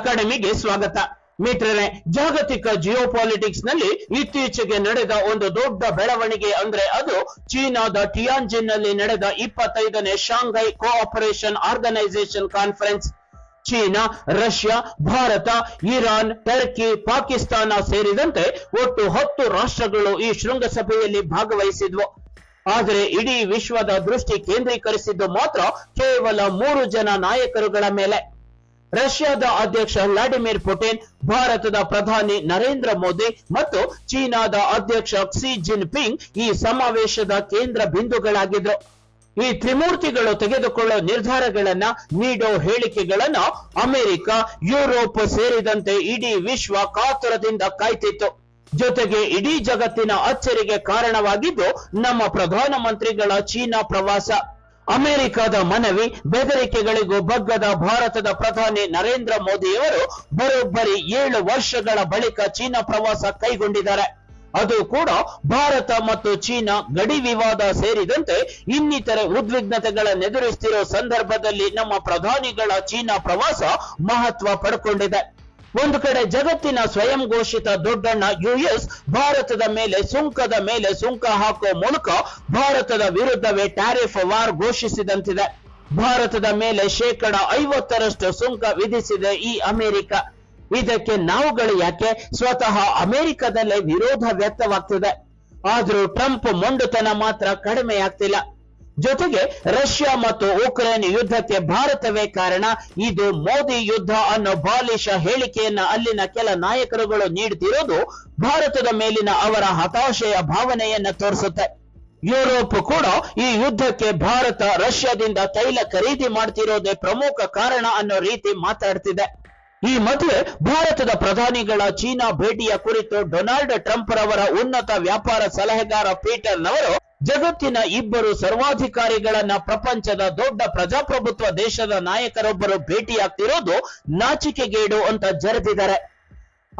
ಅಕಾಡೆಮಿಗೆ ಸ್ವಾಗತ. ಮಿತ್ರರೇ, ಜಾಗತಿಕ ಜಿಯೋಪಾಲಿಟಿಕ್ಸ್ನಲ್ಲಿ ಇತ್ತೀಚೆಗೆ ನಡೆದ ಒಂದು ದೊಡ್ಡ ಬೆಳವಣಿಗೆ ಅಂದ್ರೆ ಅದು ಚೀನಾದ ಟಿಯಾನ್ಜಿನ್ನಲ್ಲಿ ನಡೆದ ಇಪ್ಪತ್ತೈದನೇ Shanghai cooperation organisation conference China, Russia, Bharat, Iran, Turkey, Pakistan ಸೇರಿದಂತೆ ಒಟ್ಟು ಹತ್ತು ರಾಷ್ಟ್ರಗಳು ಈ ಶೃಂಗಸಭೆಯಲ್ಲಿ ಭಾಗವಹಿಸಿದ್ವು. ಆದರೆ ಇಡೀ ವಿಶ್ವದ ದೃಷ್ಟಿ ಕೇಂದ್ರೀಕರಿಸಿದ್ದು ಮಾತ್ರ ಕೇವಲ ಮೂರು ಜನ ನಾಯಕರುಗಳ ಮೇಲೆ. ರಷ್ಯಾದ ಅಧ್ಯಕ್ಷ ವ್ಲಾಡಿಮಿರ್ ಪುಟಿನ್, ಭಾರತದ ಪ್ರಧಾನಿ ನರೇಂದ್ರ ಮೋದಿ ಮತ್ತು ಚೀನಾದ ಅಧ್ಯಕ್ಷ ಕ್ಸಿ ಜಿನ್ಪಿಂಗ್ ಈ ಸಮಾವೇಶದ ಕೇಂದ್ರ ಬಿಂದುಗಳಾಗಿದ್ರು. ಈ ತ್ರಿಮೂರ್ತಿಗಳು ತೆಗೆದುಕೊಳ್ಳೋ ನಿರ್ಧಾರಗಳನ್ನ ನೀಡೋ ಹೇಳಿಕೆಗಳನ್ನ ಅಮೆರಿಕ, ಯುರೋಪ್ ಸೇರಿದಂತೆ ಇಡೀ ವಿಶ್ವ ಕಾತುರದಿಂದ ಕಾಯ್ತಿತ್ತು. ಜೊತೆಗೆ ಇಡೀ ಜಗತ್ತಿನ ಅಚ್ಚರಿಗೆ ಕಾರಣವಾಗಿದ್ದು ನಮ್ಮ ಪ್ರಧಾನಮಂತ್ರಿಗಳ ಚೀನಾ ಪ್ರವಾಸ. ಅಮೆರಿಕದ ಮನವಿ, ಬೆದರಿಕೆಗಳಿಗೂ ಬಗ್ಗದ ಭಾರತದ ಪ್ರಧಾನಿ ನರೇಂದ್ರ ಮೋದಿಯವರು ಬರೋಬ್ಬರಿ ಏಳು ವರ್ಷಗಳ ಬಳಿಕ ಚೀನಾ ಪ್ರವಾಸ ಕೈಗೊಂಡಿದ್ದಾರೆ. ಅದು ಕೂಡ ಭಾರತ ಮತ್ತು ಚೀನಾ ಗಡಿ ವಿವಾದ ಸೇರಿದಂತೆ ಇನ್ನಿತರೆ ಉದ್ವಿಗ್ನತೆಗಳನ್ನೆದುರಿಸ್ತಿರೋ ಸಂದರ್ಭದಲ್ಲಿ ನಮ್ಮ ಪ್ರಧಾನಿಗಳ ಚೀನಾ ಪ್ರವಾಸ ಮಹತ್ವ ಪಡ್ಕೊಂಡಿದೆ. ಒಂದು ಕಡೆ ಜಗತ್ತಿನ ಸ್ವಯಂ ಘೋಷಿತ ದೊಡ್ಡಣ್ಣ ಯುಎಸ್ ಭಾರತದ ಮೇಲೆ ಸುಂಕದ ಮೇಲೆ ಸುಂಕ ಹಾಕುವ ಮೂಲಕ ಭಾರತದ ವಿರುದ್ಧವೇ ಟ್ಯಾರಿಫ್ ವಾರ್ ಘೋಷಿಸಿದಂತಿದೆ. ಭಾರತದ ಮೇಲೆ ಶೇಕಡ ಐವತ್ತರಷ್ಟು ಸುಂಕ ವಿಧಿಸಿದೆ ಈ ಅಮೆರಿಕ. ಇದಕ್ಕೆ ನಾವುಗಳು ಯಾಕೆ ಸ್ವತಃ ಅಮೆರಿಕದಲ್ಲೇ ವಿರೋಧ ವ್ಯಕ್ತವಾಗ್ತಿದೆ. ಆದರೂ ಟ್ರಂಪ್ ಮೊಂಡುತನ ಮಾತ್ರ ಕಡಿಮೆಯಾಗ್ತಿಲ್ಲ. ಜೊತೆಗೆ ರಷ್ಯಾ ಮತ್ತು ಉಕ್ರೇನ್ ಯುದ್ಧಕ್ಕೆ ಭಾರತವೇ ಕಾರಣ. ಇದು ಮೋದಿ ಯುದ್ಧ ಅನ್ನೋ ಬಾಲಿಶ ಹೇಳಿಕೆಯನ್ನ ಅಲ್ಲಿನ ಕೆಲ ನಾಯಕರುಗಳು ನೀಡ್ತಿರೋದು ಭಾರತದ ಮೇಲಿನ ಅವರ ಹತಾಶೆಯ ಭಾವನೆಯನ್ನ ತೋರಿಸುತ್ತೆ. ಯುರೋಪ್ ಕೂಡ ಈ ಯುದ್ಧಕ್ಕೆ ಭಾರತ ರಷ್ಯಾದಿಂದ ತೈಲ ಖರೀದಿ ಮಾಡ್ತಿರೋದೇ ಪ್ರಮುಖ ಕಾರಣ ಅನ್ನೋ ರೀತಿ ಮಾತಾಡ್ತಿದೆ. ಈ ಮಧ್ಯೆ ಭಾರತದ ಪ್ರಧಾನಿಗಳ ಚೀನಾ ಭೇಟಿಯ ಕುರಿತು ಡೊನಾಲ್ಡ್ ಟ್ರಂಪ್ ರವರ ಉನ್ನತ ವ್ಯಾಪಾರ ಸಲಹೆಗಾರ ಪೀಟರ್ ನವರು ಜಗತ್ತಿನ ಇಬ್ಬರು ಸರ್ವಾಧಿಕಾರಿಗಳನ್ನ ಪ್ರಪಂಚದ ದೊಡ್ಡ ಪ್ರಜಾಪ್ರಭುತ್ವ ದೇಶದ ನಾಯಕರೊಬ್ಬರು ಭೇಟಿಯಾಗ್ತಿರೋದು ನಾಚಿಕೆಗೇಡು ಅಂತ ಜರೆದಿದ್ದಾರೆ.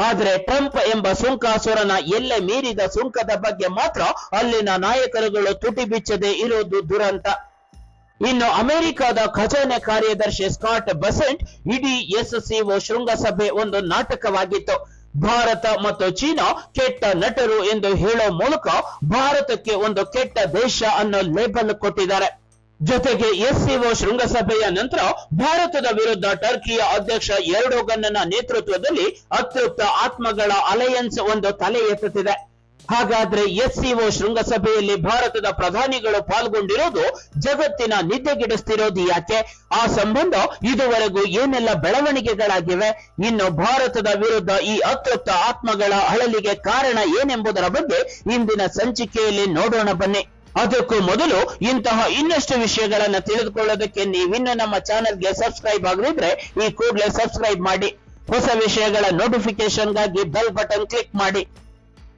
ಆದರೆ ಟ್ರಂಪ್ ಎಂಬ ಸುಂಕಾಸುರನ ಎಲ್ಲೆ ಮೀರಿದ ಸುಂಕದ ಬಗ್ಗೆ ಮಾತ್ರ ಅಲ್ಲಿನ ನಾಯಕರುಗಳು ತುಟಿ ಬಿಚ್ಚದೆ ಇರೋದು ದುರಂತ. ಇನ್ನು ಅಮೆರಿಕದ ಖಜಾನೆ ಕಾರ್ಯದರ್ಶಿ ಸ್ಕಾಟ್ ಬಸೆಂಟ್, ಇಡೀ ಎಸ್ಸಿಒ ಶೃಂಗಸಭೆ ಒಂದು ನಾಟಕವಾಗಿತ್ತು. ಭಾರತ ಮತ್ತು ಚೀನಾ ಕೆಟ್ಟ ನಟರು ಎಂದು ಹೇಳೋ ಮೂಲಕ ಭಾರತಕ್ಕೆ ಒಂದು ಕೆಟ್ಟ ದೇಶ ಅನ್ನೋ ಲೇಬಲ್ ಕೊಟ್ಟಿದ್ದಾರೆ. ಜೊತೆಗೆ ಎಸ್ಸಿಒ ಶೃಂಗಸಭೆಯ ನಂತರ ಭಾರತದ ವಿರುದ್ಧ ಟರ್ಕಿಯ ಅಧ್ಯಕ್ಷ ಎರಡೋಗನ್ನ ನೇತೃತ್ವದಲ್ಲಿ ಅತೃಪ್ತ ಆತ್ಮಗಳ ಅಲಯನ್ಸ್ ಒಂದು ತಲೆ ಎತ್ತುತ್ತಿದೆ. ಹಾಗಾದ್ರೆ ಎಸ್ಸಿಒ ಶೃಂಗಸಭೆಯಲ್ಲಿ ಭಾರತದ ಪ್ರಧಾನಿಗಳು ಪಾಲ್ಗೊಂಡಿರೋದು ಜಗತ್ತಿನ ನಿದ್ದೆಗಿಡಿಸ್ತಿರೋದು ಯಾಕೆ? ಆ ಸಂಬಂಧ ಇದುವರೆಗೂ ಏನೆಲ್ಲ ಬೆಳವಣಿಗೆಗಳಾಗಿವೆ? ಇನ್ನು ಭಾರತದ ವಿರುದ್ಧ ಈ ಅತೃಪ್ತ ಆತ್ಮಗಳ ಅಳಲಿಗೆ ಕಾರಣ ಏನೆಂಬುದರ ಬಗ್ಗೆ ಇಂದಿನ ಸಂಚಿಕೆಯಲ್ಲಿ ನೋಡೋಣ ಬನ್ನಿ. ಅದಕ್ಕೂ ಮೊದಲು ಇಂತಹ ಇನ್ನಷ್ಟು ವಿಷಯಗಳನ್ನ ತಿಳಿದುಕೊಳ್ಳೋದಕ್ಕೆ ನೀವಿನ್ನು ನಮ್ಮ ಚಾನೆಲ್ಗೆ ಸಬ್ಸ್ಕ್ರೈಬ್ ಆಗದಿದ್ರೆ ಈ ಕೂಡಲೇ ಸಬ್ಸ್ಕ್ರೈಬ್ ಮಾಡಿ. ಹೊಸ ವಿಷಯಗಳ ನೋಟಿಫಿಕೇಶನ್ಗಾಗಿ ಬೆಲ್ ಬಟನ್ ಕ್ಲಿಕ್ ಮಾಡಿ.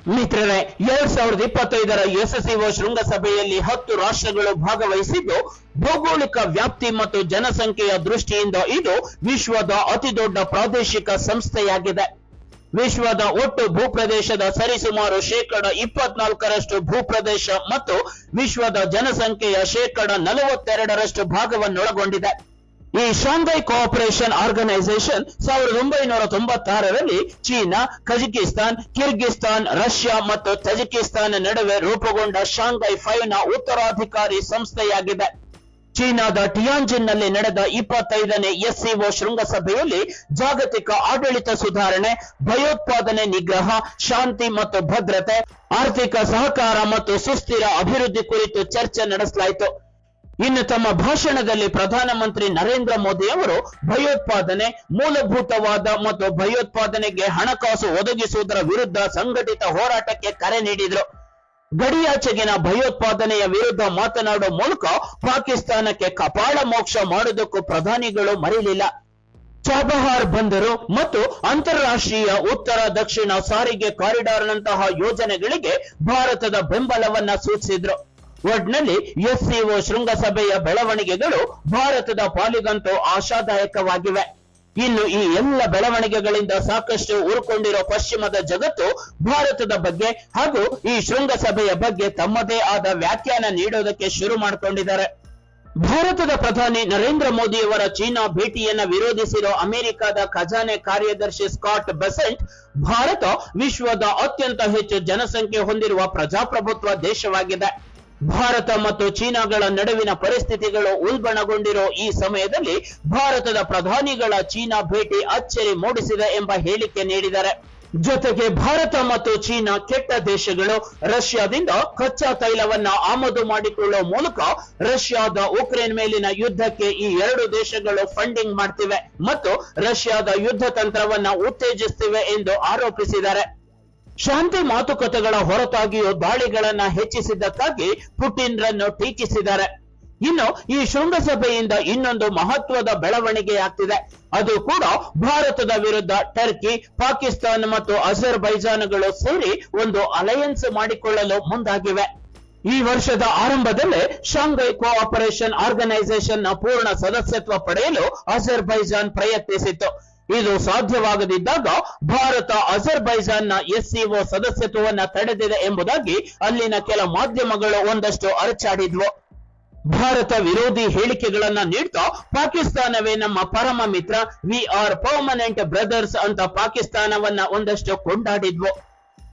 ಮಿತ್ರರೇ, ಎರಡ್ ಸಾವಿರದ ಇಪ್ಪತ್ತೈದರ ಎಸ್ಎಸ್ಸಿಒ ಶೃಂಗಸಭೆಯಲ್ಲಿ ಹತ್ತು ರಾಷ್ಟ್ರಗಳು ಭಾಗವಹಿಸಿದ್ದು, ಭೌಗೋಳಿಕ ವ್ಯಾಪ್ತಿ ಮತ್ತು ಜನಸಂಖ್ಯೆಯ ದೃಷ್ಟಿಯಿಂದ ಇದು ವಿಶ್ವದ ಅತಿದೊಡ್ಡ ಪ್ರಾದೇಶಿಕ ಸಂಸ್ಥೆಯಾಗಿದೆ. ವಿಶ್ವದ ಒಟ್ಟು ಭೂಪ್ರದೇಶದ ಸರಿಸುಮಾರು ಶೇಕಡ ಇಪ್ಪತ್ನಾಲ್ಕರಷ್ಟು ಭೂಪ್ರದೇಶ ಮತ್ತು ವಿಶ್ವದ ಜನಸಂಖ್ಯೆಯ ಶೇಕಡ ನಲವತ್ತೆರಡರಷ್ಟು ಭಾಗವನ್ನೊಳಗೊಂಡಿದೆ. ಈ ಶಾಂಘೈ ಕೋಆಪರೇಷನ್ ಆರ್ಗನೈಸೇಷನ್ ಸಾವಿರದ ಒಂಬೈನೂರ ತೊಂಬತ್ತಾರರಲ್ಲಿ ಚೀನಾ, ಕಜಕಿಸ್ತಾನ್, ಕಿರ್ಗಿಸ್ತಾನ್, ರಷ್ಯಾ ಮತ್ತು ತಜಿಕಿಸ್ತಾನ್ ನಡುವೆ ರೂಪುಗೊಂಡ ಶಾಂಘೈ ಫೈವ್ನ ಉತ್ತರಾಧಿಕಾರಿ ಸಂಸ್ಥೆಯಾಗಿದೆ. ಚೀನಾದ ಟಿಯಾಂಜಿನ್ನಲ್ಲಿ ನಡೆದ ಇಪ್ಪತ್ತೈದನೇ ಎಸ್ಸಿಒ ಶೃಂಗಸಭೆಯಲ್ಲಿ ಜಾಗತಿಕ ಆಡಳಿತ ಸುಧಾರಣೆ, ಭಯೋತ್ಪಾದನೆ ನಿಗ್ರಹ, ಶಾಂತಿ ಮತ್ತು ಭದ್ರತೆ, ಆರ್ಥಿಕ ಸಹಕಾರ ಮತ್ತು ಸುಸ್ಥಿರ ಅಭಿವೃದ್ಧಿ ಕುರಿತು ಚರ್ಚೆ ನಡೆಸಲಾಯಿತು. ಇನ್ನು ತಮ್ಮ ಭಾಷಣದಲ್ಲಿ ಪ್ರಧಾನಮಂತ್ರಿ ನರೇಂದ್ರ ಮೋದಿ ಅವರು ಭಯೋತ್ಪಾದನೆ, ಮೂಲಭೂತವಾದ ಮತ್ತು ಭಯೋತ್ಪಾದನೆಗೆ ಹಣಕಾಸು ಒದಗಿಸುವುದರ ವಿರುದ್ಧ ಸಂಘಟಿತ ಹೋರಾಟಕ್ಕೆ ಕರೆ ನೀಡಿದರು. ಗಡಿಯಾಚೆಗಿನ ಭಯೋತ್ಪಾದನೆಯ ವಿರುದ್ಧ ಮಾತನಾಡುವ ಮೂಲಕ ಪಾಕಿಸ್ತಾನಕ್ಕೆ ಕಪಾಳ ಮೋಕ್ಷ ಮಾಡುವುದಕ್ಕೂ ಪ್ರಧಾನಿಗಳು ಮರೆಯಲಿಲ್ಲ. ಚಾಬಹಾರ್ ಬಂದರು ಮತ್ತು ಅಂತಾರಾಷ್ಟ್ರೀಯ ಉತ್ತರ ದಕ್ಷಿಣ ಸಾರಿಗೆ ಕಾರಿಡಾರ್ನಂತಹ ಯೋಜನೆಗಳಿಗೆ ಭಾರತದ ಬೆಂಬಲವನ್ನ ಸೂಚಿಸಿದ್ರು. ಒಟ್ನಲ್ಲಿ ಎಸ್ಸಿಒ ಶೃಂಗಸಭೆಯ ಬೆಳವಣಿಗೆಗಳು ಭಾರತದ ಪಾಲಿಗಂತೂ ಆಶಾದಾಯಕವಾಗಿವೆ. ಇನ್ನು ಈ ಎಲ್ಲ ಬೆಳವಣಿಗೆಗಳಿಂದ ಸಾಕಷ್ಟು ಉರುಕೊಂಡಿರೋ ಪಶ್ಚಿಮದ ಜಗತ್ತು ಭಾರತದ ಬಗ್ಗೆ ಹಾಗೂ ಈ ಶೃಂಗಸಭೆಯ ಬಗ್ಗೆ ತಮ್ಮದೇ ಆದ ವ್ಯಾಖ್ಯಾನ ನೀಡೋದಕ್ಕೆ ಶುರು ಮಾಡಿಕೊಂಡಿದ್ದಾರೆ. ಭಾರತದ ಪ್ರಧಾನಿ ನರೇಂದ್ರ ಮೋದಿಯವರ ಚೀನಾ ಭೇಟಿಯನ್ನ ವಿರೋಧಿಸಿರೋ ಅಮೆರಿಕದ ಖಜಾನೆ ಕಾರ್ಯದರ್ಶಿ ಸ್ಕಾಟ್ ಬೆಸೆಂಟ್, ಭಾರತ ವಿಶ್ವದ ಅತ್ಯಂತ ಹೆಚ್ಚು ಜನಸಂಖ್ಯೆ ಹೊಂದಿರುವ ಪ್ರಜಾಪ್ರಭುತ್ವ ದೇಶವಾಗಿದೆ. ಭಾರತ ಮತ್ತು ಚೀನಾಗಳ ನಡುವಿನ ಪರಿಸ್ಥಿತಿಗಳು ಉಲ್ಬಣಗೊಂಡಿರೋ ಈ ಸಮಯದಲ್ಲಿ ಭಾರತದ ಪ್ರಧಾನಿಗಳ ಚೀನಾ ಭೇಟಿ ಅಚ್ಚರಿ ಮೂಡಿಸಿದೆ ಎಂಬ ಹೇಳಿಕೆ ನೀಡಿದ್ದಾರೆ. ಜೊತೆಗೆ ಭಾರತ ಮತ್ತು ಚೀನಾ ಕೆಟ್ಟ ದೇಶಗಳು ರಷ್ಯಾದಿಂದ ಕಚ್ಚಾ ತೈಲವನ್ನ ಆಮದು ಮಾಡಿಕೊಳ್ಳುವ ಮೂಲಕ ರಷ್ಯಾದ ಉಕ್ರೇನ್ ಮೇಲಿನ ಯುದ್ಧಕ್ಕೆ ಈ ಎರಡು ದೇಶಗಳು ಫಂಡಿಂಗ್ ಮಾಡ್ತಿವೆ ಮತ್ತು ರಷ್ಯಾದ ಯುದ್ಧ ತಂತ್ರವನ್ನ ಉತ್ತೇಜಿಸ್ತಿವೆ ಎಂದು ಆರೋಪಿಸಿದ್ದಾರೆ. ಶಾಂತಿ ಮಾತುಕತೆಗಳ ಹೊರತಾಗಿಯೂ ದಾಳಿಗಳನ್ನು ಹೆಚ್ಚಿಸಿದ್ದಕ್ಕಾಗಿ ಪುಟಿನ್ ರನ್ನು ಟೀಕಿಸಿದ್ದಾರೆ. ಇನ್ನು ಈ ಶೃಂಗಸಭೆಯಿಂದ ಇನ್ನೊಂದು ಮಹತ್ವದ ಬೆಳವಣಿಗೆಯಾಗ್ತಿದೆ. ಅದು ಕೂಡ ಭಾರತದ ವಿರುದ್ಧ ಟರ್ಕಿ, ಪಾಕಿಸ್ತಾನ ಮತ್ತು ಅಜರ್ಬೈಜಾನ್ಗಳು ಸೇರಿ ಒಂದು ಅಲಯನ್ಸ್ ಮಾಡಿಕೊಳ್ಳಲು ಮುಂದಾಗಿವೆ. ಈ ವರ್ಷದ ಆರಂಭದಲ್ಲೇ ಶಾಂಘೈ ಕೋಆಪರೇಷನ್ ಆರ್ಗನೈಸೇಷನ್ನ ಪೂರ್ಣ ಸದಸ್ಯತ್ವ ಪಡೆಯಲು ಅಜರ್ಬೈಜಾನ್ ಪ್ರಯತ್ನಿಸಿತ್ತು. ಇದು ಸಾಧ್ಯವಾಗದಿದ್ದಾಗ ಭಾರತ ಅಜರ್ಬೈಜಾನ್ನ ಎಸ್ಸಿಒ ಸದಸ್ಯತ್ವವನ್ನ ತಡೆದಿದೆ ಎಂಬುದಾಗಿ ಅಲ್ಲಿನ ಕೆಲ ಮಾಧ್ಯಮಗಳು ಒಂದಷ್ಟು ಅರಚಾಡಿದ್ವು. ಭಾರತ ವಿರೋಧಿ ಹೇಳಿಕೆಗಳನ್ನ ನೀಡ್ತಾ ಪಾಕಿಸ್ತಾನವೇ ನಮ್ಮ ಪರಮ ಮಿತ್ರ ವಿ ಆರ್ ಪರ್ಮನೆಂಟ್ ಬ್ರದರ್ಸ್ ಅಂತ ಪಾಕಿಸ್ತಾನವನ್ನ ಒಂದಷ್ಟು ಕೊಂಡಾಡಿದ್ವು.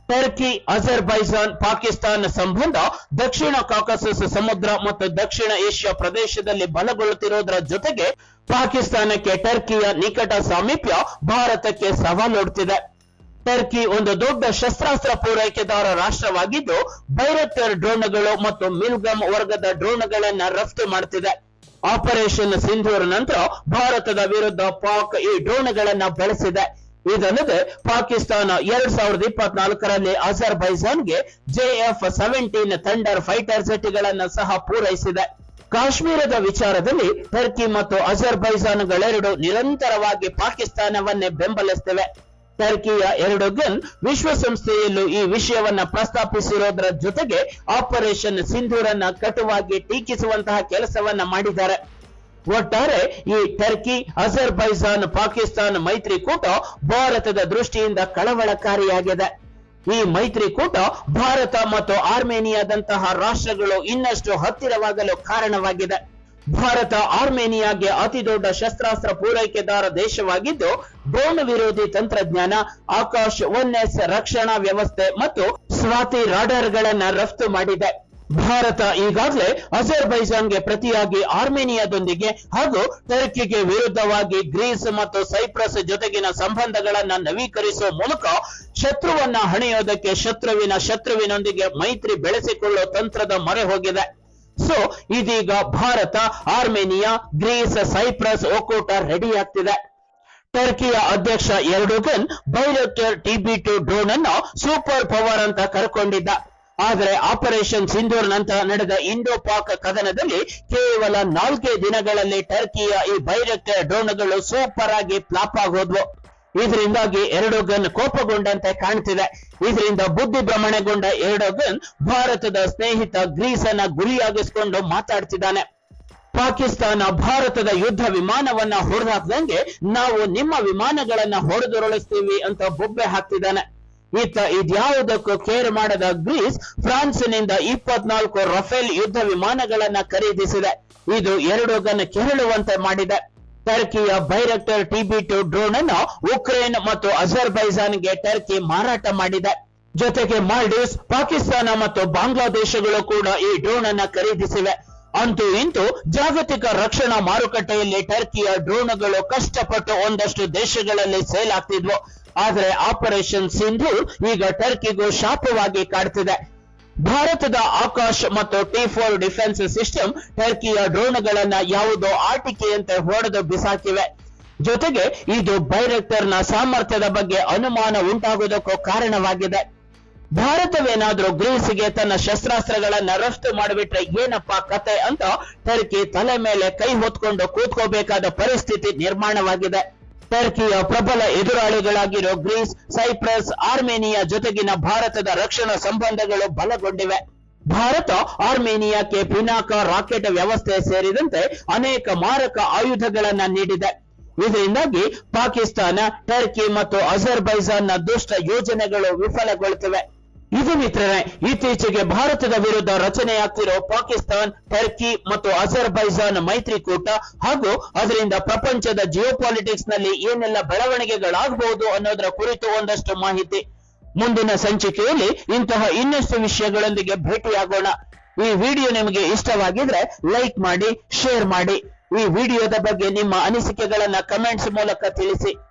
ಟರ್ಕಿ ಅಜರ್ಬೈಜಾನ್ ಪಾಕಿಸ್ತಾನ ಸಂಬಂಧ ದಕ್ಷಿಣ ಕಾಕಸಸ್ ಸಮುದ್ರ ಮತ್ತು ದಕ್ಷಿಣ ಏಷ್ಯಾ ಪ್ರದೇಶದಲ್ಲಿ ಬಲಗೊಳ್ಳುತ್ತಿರುವುದರ ಜೊತೆಗೆ ಪಾಕಿಸ್ತಾನಕ್ಕೆ ಟರ್ಕಿಯ ನಿಕಟ ಸಾಮೀಪ್ಯ ಭಾರತಕ್ಕೆ ಸವಾಲೊಡ್ತಿದೆ ಟರ್ಕಿ ಒಂದು ದೊಡ್ಡ ಶಸ್ತ್ರಾಸ್ತ್ರ ಪೂರೈಕೆದಾರ ರಾಷ್ಟ್ರವಾಗಿದ್ದು ಬೈರಕ್ಟರ್ ಡ್ರೋನ್ಗಳು ಮತ್ತು ಮಿಲ್ಗಮ್ ವರ್ಗದ ಡ್ರೋನ್ಗಳನ್ನು ರಫ್ತು ಮಾಡ್ತಿದೆ. ಆಪರೇಷನ್ ಸಿಂಧೂರ್ ನಂತರ ಭಾರತದ ವಿರುದ್ಧ ಪಾಕ್ ಈ ಡ್ರೋನ್ಗಳನ್ನು ಬಳಸಿದೆ. ಇದಲ್ಲದೆ ಪಾಕಿಸ್ತಾನ ಎರಡ್ ಸಾವಿರದ ಇಪ್ಪತ್ನಾಲ್ಕರಲ್ಲಿ ಅಜರ್ಬೈಜಾನ್ಗೆ ಜೆಎಫ್ ಸೆವೆಂಟೀನ್ ಥಂಡರ್ ಫೈಟರ್ ಜೆಟ್ಗಳನ್ನ ಸಹ ಪೂರೈಸಿದೆ. ಕಾಶ್ಮೀರದ ವಿಚಾರದಲ್ಲಿ ಟರ್ಕಿ ಮತ್ತು ಅಜರ್ ಅಜರ್ಬೈಜಾನ್ಗಳೆರಡು ನಿರಂತರವಾಗಿ ಪಾಕಿಸ್ತಾನವನ್ನೇ ಬೆಂಬಲಿಸುತ್ತಿವೆ. ಟರ್ಕಿಯ ಎರಡು ಗನ್ ವಿಶ್ವಸಂಸ್ಥೆಯಲ್ಲೂ ಈ ವಿಷಯವನ್ನ ಪ್ರಸ್ತಾಪಿಸಿರೋದರ ಜೊತೆಗೆ ಆಪರೇಷನ್ ಸಿಂಧೂರನ್ನ ಕಟುವಾಗಿ ಟೀಕಿಸುವಂತಹ ಕೆಲಸವನ್ನ ಮಾಡಿದ್ದಾರೆ. ಒಟ್ಟಾರೆ ಈ ಟರ್ಕಿ, ಅಜರ್ಬೈಜಾನ್, ಪಾಕಿಸ್ತಾನ ಮೈತ್ರಿಕೂಟ ಭಾರತದ ದೃಷ್ಟಿಯಿಂದ ಕಳವಳಕಾರಿಯಾಗಿದೆ. ಈ ಮೈತ್ರಿಕೂಟ ಭಾರತ ಮತ್ತು ಆರ್ಮೇನಿಯಾದಂತಹ ರಾಷ್ಟ್ರಗಳು ಇನ್ನಷ್ಟು ಹತ್ತಿರವಾಗಲು ಕಾರಣವಾಗಿದೆ. ಭಾರತ ಆರ್ಮೇನಿಯಾಗೆ ಅತಿದೊಡ್ಡ ಶಸ್ತ್ರಾಸ್ತ್ರ ಪೂರೈಕೆದಾರ ದೇಶವಾಗಿದ್ದು ಡ್ರೋನ್ ವಿರೋಧಿ ತಂತ್ರಜ್ಞಾನ, ಆಕಾಶ್ ಒನ್ ಎಸ್ ರಕ್ಷಣಾ ವ್ಯವಸ್ಥೆ ಮತ್ತು ಸ್ವಾತಿ ರಾಡರ್ಗಳನ್ನ ರಫ್ತು ಮಾಡಿದೆ. ಭಾರತ ಈಗಾಗಲೇ ಅಜರ್ಬೈಜಾನ್ಗೆ ಪ್ರತಿಯಾಗಿ ಆರ್ಮೇನಿಯಾದೊಂದಿಗೆ ಹಾಗೂ ಟರ್ಕಿಗೆ ವಿರುದ್ಧವಾಗಿ ಗ್ರೀಸ್ ಮತ್ತು ಸೈಪ್ರಸ್ ಜೊತೆಗಿನ ಸಂಬಂಧಗಳನ್ನ ನವೀಕರಿಸುವ ಮೂಲಕ ಶತ್ರುವನ್ನ ಹಣೆಯೋದಕ್ಕೆ ಶತ್ರುವಿನ ಶತ್ರುವಿನೊಂದಿಗೆ ಮೈತ್ರಿ ಬೆಳೆಸಿಕೊಳ್ಳುವ ತಂತ್ರದ ಮೊರೆ ಹೋಗಿದೆ. ಸೊ ಇದೀಗ ಭಾರತ, ಆರ್ಮೇನಿಯಾ, ಗ್ರೀಸ್, ಸೈಪ್ರಸ್ ಒಕ್ಕೂಟ ರೆಡಿ ಆಗ್ತಿದೆ. ಟರ್ಕಿಯ ಅಧ್ಯಕ್ಷ Erdogan Bayraktar TB two drone ಅನ್ನು ಸೂಪರ್ ಪವರ್ ಅಂತ ಕರ್ಕೊಂಡಿದ್ದ. ಆದರೆ ಆಪರೇಷನ್ ಸಿಂಧೂರ್ ನಂತರ ನಡೆದ ಇಂಡೋ ಪಾಕ್ ಕದನದಲ್ಲಿ ಕೇವಲ ನಾಲ್ಕೇ ದಿನಗಳಲ್ಲಿ ಟರ್ಕಿಯ ಈ ಬೈರಕ್ಟರ್ ಡ್ರೋನ್ಗಳು ಸೂಪರ್ ಆಗಿ ಫ್ಲಾಪ್ ಆಗೋದ್ವು. ಇದರಿಂದಾಗಿ ಎರಡೋಗನ್ ಕೋಪಗೊಂಡಂತೆ ಕಾಣ್ತಿದೆ. ಇದರಿಂದ ಬುದ್ಧಿ ಭ್ರಮಣೆಗೊಂಡ ಎರಡೋಗನ್ ಭಾರತದ ಸ್ನೇಹಿತ ಗ್ರೀಸ್ ಅನ್ನ ಗುರಿಯಾಗಿಸಿಕೊಂಡು ಮಾತಾಡ್ತಿದ್ದಾನೆ. ಪಾಕಿಸ್ತಾನ ಭಾರತದ ಯುದ್ಧ ವಿಮಾನವನ್ನ ಹೊಡೆದಾಕ್ದಂಗೆ ನಾವು ನಿಮ್ಮ ವಿಮಾನಗಳನ್ನ ಹೊಡೆದುರುಳಿಸ್ತೀವಿ ಅಂತ ಬೊಬ್ಬೆ ಹಾಕ್ತಿದ್ದಾನೆ. ಈತ ಇದ್ಯಾವುದಕ್ಕೂ ಕೇರ್ ಮಾಡದ ಗ್ರೀಸ್ ಫ್ರಾನ್ಸ್ನಿಂದ ಇಪ್ಪತ್ನಾಲ್ಕು ರಫೇಲ್ ಯುದ್ಧ ವಿಮಾನಗಳನ್ನ ಖರೀದಿಸಿದೆ. ಇದು ಎರಡೋಗನ್ ಕೆರಳುವಂತೆ ಮಾಡಿದೆ. ಟರ್ಕಿಯ ಬೈರೆಕ್ಟರ್ ಟಿಬಿ ಟು ಡ್ರೋನ್ ಅನ್ನು ಉಕ್ರೇನ್ ಮತ್ತು ಅಜರ್ಬೈಜಾನ್ಗೆ ಟರ್ಕಿ ಮಾರಾಟ ಮಾಡಿದೆ. ಜೊತೆಗೆ ಮಾಲ್ಡೀವ್ಸ್, ಪಾಕಿಸ್ತಾನ ಮತ್ತು ಬಾಂಗ್ಲಾದೇಶಗಳು ಕೂಡ ಈ ಡ್ರೋನ್ ಅನ್ನ ಖರೀದಿಸಿವೆ. ಅಂತೂ ಇಂತೂ ಜಾಗತಿಕ ರಕ್ಷಣಾ ಮಾರುಕಟ್ಟೆಯಲ್ಲಿ ಟರ್ಕಿಯ ಡ್ರೋನ್ಗಳು ಕಷ್ಟಪಟ್ಟು ಒಂದಷ್ಟು ದೇಶಗಳಲ್ಲಿ ಸೇಲ್ ಆಗ್ತಿದ್ವು. ಆದರೆ ಆಪರೇಷನ್ ಸಿಂಧು ಈಗ ಟರ್ಕಿಗೂ ಶಾಪವಾಗಿ ಕಾಡ್ತಿದೆ. ಭಾರತದ ಆಕಾಶ್ ಮತ್ತು ಟಿ ಫೋರ್ ಡಿಫೆನ್ಸ್ ಸಿಸ್ಟಮ್ ಟರ್ಕಿಯ ಡ್ರೋನ್ಗಳನ್ನ ಯಾವುದೋ ಆಟಿಕೆಯಂತೆ ಹೊಡೆದು ಬಿಸಾಕಿವೆ. ಜೊತೆಗೆ ಇದು ಬೈರೆಕ್ಟರ್ನ ಸಾಮರ್ಥ್ಯದ ಬಗ್ಗೆ ಅನುಮಾನ ಉಂಟಾಗುವುದಕ್ಕೂ ಕಾರಣವಾಗಿದೆ. ಭಾರತವೇನಾದ್ರೂ ಗ್ರೀಸ್ಗೆ ತನ್ನ ಶಸ್ತ್ರಾಸ್ತ್ರಗಳನ್ನ ರಫ್ತು ಮಾಡಿಬಿಟ್ರೆ ಏನಪ್ಪಾ ಕತೆ ಅಂತ ಟರ್ಕಿ ತಲೆ ಮೇಲೆ ಕೈ ಹೊತ್ಕೊಂಡು ಕೂತ್ಕೋಬೇಕಾದ ಪರಿಸ್ಥಿತಿ ನಿರ್ಮಾಣವಾಗಿದೆ. ಟರ್ಕಿಯ ಪ್ರಬಲ ಎದುರಾಳಿಗಳಾಗಿರೋ ಗ್ರೀಸ್, ಸೈಪ್ರಸ್, ಆರ್ಮೇನಿಯಾ ಜೊತೆಗಿನ ಭಾರತದ ರಕ್ಷಣಾ ಸಂಬಂಧಗಳು ಬಲಗೊಂಡಿವೆ. ಭಾರತ, ಆರ್ಮೇನಿಯಾಕ್ಕೆ ಪಿನಾಕ ರಾಕೆಟ್ ವ್ಯವಸ್ಥೆ ಸೇರಿದಂತೆ ಅನೇಕ ಮಾರಕ ಆಯುಧಗಳನ್ನ ನೀಡಿದೆ. ಇದರಿಂದಾಗಿ ಪಾಕಿಸ್ತಾನ, ಟರ್ಕಿ ಮತ್ತು ಅಜರ್ಬೈಜಾನ್ನ ದುಷ್ಟ ಯೋಜನೆಗಳು ವಿಫಲಗೊಳ್ಳುತ್ತಿವೆ ಇದು ಮಿತ್ರರೇ, ಇತ್ತೀಚೆಗೆ ಭಾರತದ ವಿರುದ್ಧ ರಚನೆಯಾಗ್ತಿರೋ ಪಾಕಿಸ್ತಾನ್, ಟರ್ಕಿ ಮತ್ತು ಅಜರ್ಬೈಜಾನ್ ಮೈತ್ರಿಕೂಟ ಹಾಗೂ ಅದರಿಂದ ಪ್ರಪಂಚದ ಜಿಯೋಪಾಲಿಟಿಕ್ಸ್ನಲ್ಲಿ ಏನೆಲ್ಲ ಬೆಳವಣಿಗೆಗಳಾಗಬಹುದು ಅನ್ನೋದರ ಕುರಿತು ಒಂದಷ್ಟು ಮಾಹಿತಿ. ಮುಂದಿನ ಸಂಚಿಕೆಯಲ್ಲಿ ಇಂತಹ ಇನ್ನಷ್ಟು ವಿಷಯಗಳೊಂದಿಗೆ ಭೇಟಿಯಾಗೋಣ. ಈ ವಿಡಿಯೋ ನಿಮಗೆ ಇಷ್ಟವಾಗಿದ್ರೆ ಲೈಕ್ ಮಾಡಿ, ಶೇರ್ ಮಾಡಿ. ಈ ವಿಡಿಯೋದ ಬಗ್ಗೆ ನಿಮ್ಮ ಅನಿಸಿಕೆಗಳನ್ನ ಕಮೆಂಟ್ಸ್ ಮೂಲಕ ತಿಳಿಸಿ.